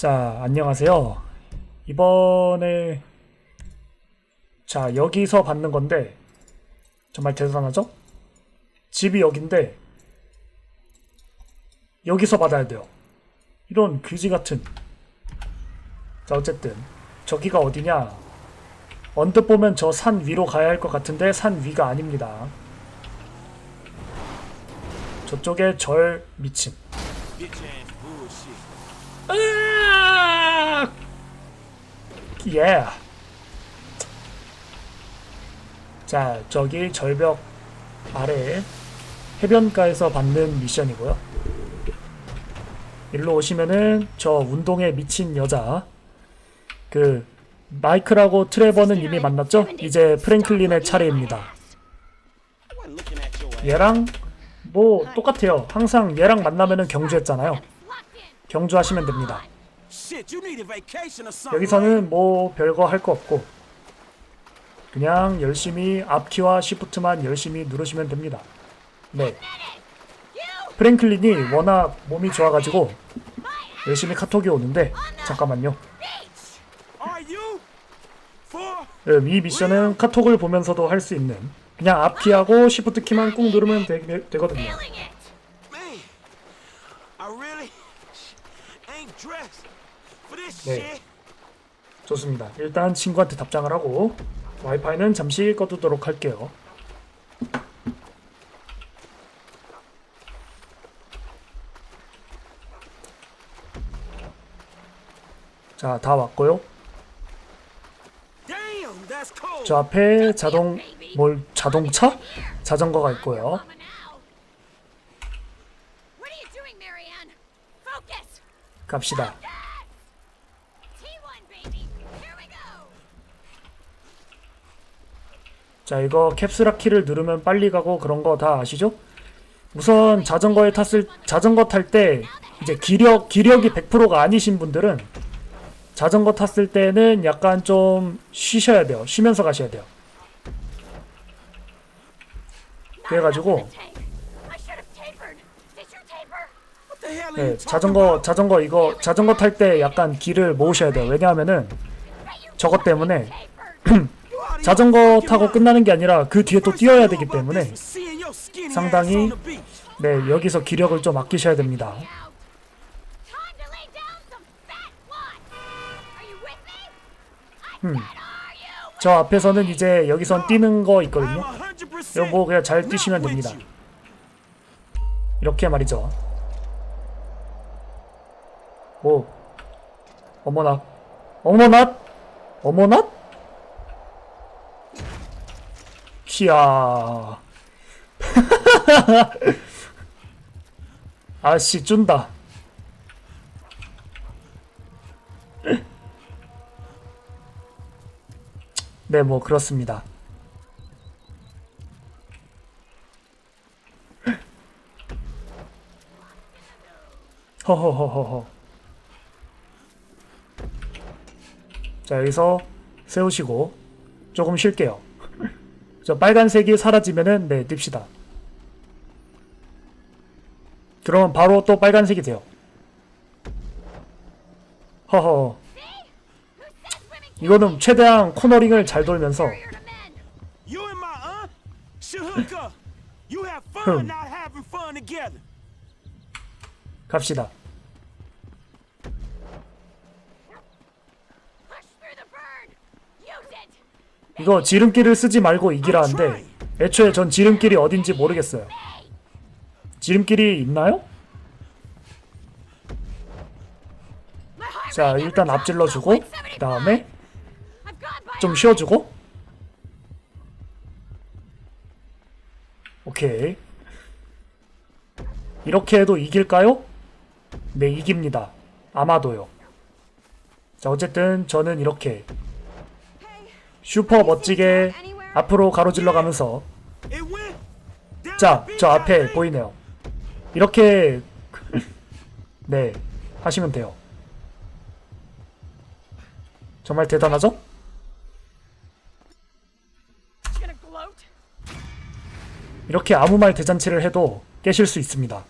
자, 안녕하세요. 이번에 자, 여기서 받는 건데 정말 대단하죠? 집이 여긴데 여기서 받아야 돼요. 이런 귀지 같은. 자, 어쨌든 저기가 어디냐? 언뜻 보면 저 산 위로 가야 할 것 같은데 산 위가 아닙니다. 저쪽에 절 미친. 으악! 예. 자, 저기 절벽 아래 해변가에서 받는 미션이고요. 일로 오시면은 저 운동에 미친 여자 그 마이크라고 트레버는 이미 만났죠? 이제 프랭클린의 차례입니다. 얘랑 뭐 똑같아요. 항상 얘랑 만나면은 경주했잖아요. 경주하시면 됩니다. 여기서는 뭐 별거 할 거 없고 그냥 열심히 앞키와 시프트만 열심히 누르시면 됩니다. 네. 프랭클린이 워낙 몸이 좋아가지고 열심히 카톡이 오는데 잠깐만요. 네, 이 미션은 카톡을 보면서도 할 수 있는 그냥 앞키하고 시프트 키만 꾹 누르면 되, 되거든요. 네. 좋습니다. 일단 친구한테 답장을 하고 와이파이는 잠시 꺼두도록 할게요. 자, 다 왔고요. 저 앞에 자동 뭘 자동차? 자전거가 있고요. 갑시다. 자, 이거 캡슐라 키를 누르면 빨리 가고 그런 거 다 아시죠? 우선 자전거에 탔을 자전거 탈 때 이제 기력 기력이 100%가 아니신 분들은 자전거 탔을 때는 약간 좀 쉬셔야 돼요. 쉬면서 가셔야 돼요. 그래가지고 네, 자전거? 자전거 이거 자전거 탈 때 약간 기를 모으셔야 돼요. 왜냐하면은 저것 때문에 자전거 타고. 끝나는 게 아니라 그 뒤에 또 뛰어야 되기 때문에 상당히. 네 여기서 기력을 좀 아끼셔야 됩니다. Hmm. with 저 앞에서는 이제 여기선 뛰는 거 있거든요. 100% 이거 뭐 그냥 잘 뛰시면 됩니다. 이렇게 말이죠. 뭐 어머나 어머나 어머나 키야 아씨 쭌다 네 뭐 그렇습니다 허허허허허. 자, 여기서 세우시고 조금 쉴게요. 저 빨간색이 사라지면은 네, 띨시다. 그러면 바로 또 빨간색이 돼요. 허허. 이거는 최대한 코너링을 잘 돌면서 men? You 이거 지름길을 쓰지 말고 이기라는데 애초에 전 지름길이 어딘지 모르겠어요. 지름길이 있나요? 자 일단 never 앞질러 dropped 주고 like 75. 그 다음에 좀 쉬어주고 오케이 이렇게 해도 이길까요? 네 이깁니다 아마도요 자 어쨌든 저는 이렇게 슈퍼 멋지게 앞으로 가로질러 가면서 자 저 앞에. 보이네요 이렇게 네 하시면 돼요 정말 대단하죠? 이렇게 아무 말 대잔치를 해도 깨실 수 있습니다.